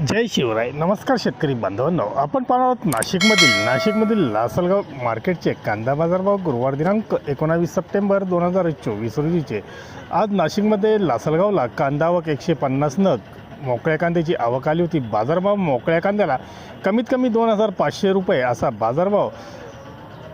जय शिवराय. नमस्कार शेतकरी बांधवांनो. आपण पाहणार आहोत नाशिकमधील नाशिकमधील लासलगाव मार्केटचे कांदा बाजारभाव गुरुवार दिनांक एकोणावीस सप्टेंबर दोन हजार चोवीस रोजीचे. आज नाशिकमध्ये लासलगावला कांदा आवक एकशे पन्नास नग मोकळ्या कांद्याची आवक आली होती. बाजारभाव मोकळ्या कांद्याला कमीत कमी दोन हजार पाचशे रुपये असा बाजारभाव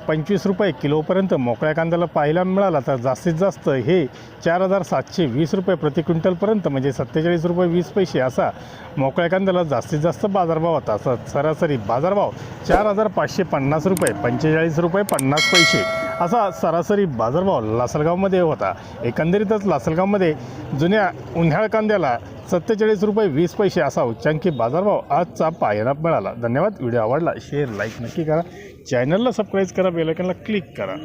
पंचवीस रुपये किलोपर्यंत मोकळ्या कांद्याला पाहायला मिळाला तर जास्तीत जास्त हे चार हजार सातशे वीस रुपये प्रति क्विंटलपर्यंत म्हणजे सत्तेचाळीस रुपये वीस पैसे असा मोकळ्या कांद्याला जास्तीत जास्त बाजारभाव होता. असा सरासरी बाजारभाव चार हजार पाचशे पन्नास रुपये पंचेचाळीस रुपये पन्नास पैसे. असा सरासरी बाजारभाव लासलगावमध्ये होता. एकंदरीतच लासलगावमध्ये जुन्या उन्हाळ कांद्याला सत्तेचाळीस रुपये वीस पैसे असा उच्चांकी बाजारभाव आजचा पाहायला मिळाला. धन्यवाद. व्हिडिओ आवडला शेअर लाईक नक्की करा. चॅनलला सबस्क्राईब करा बेलायकनला क्लिक करा.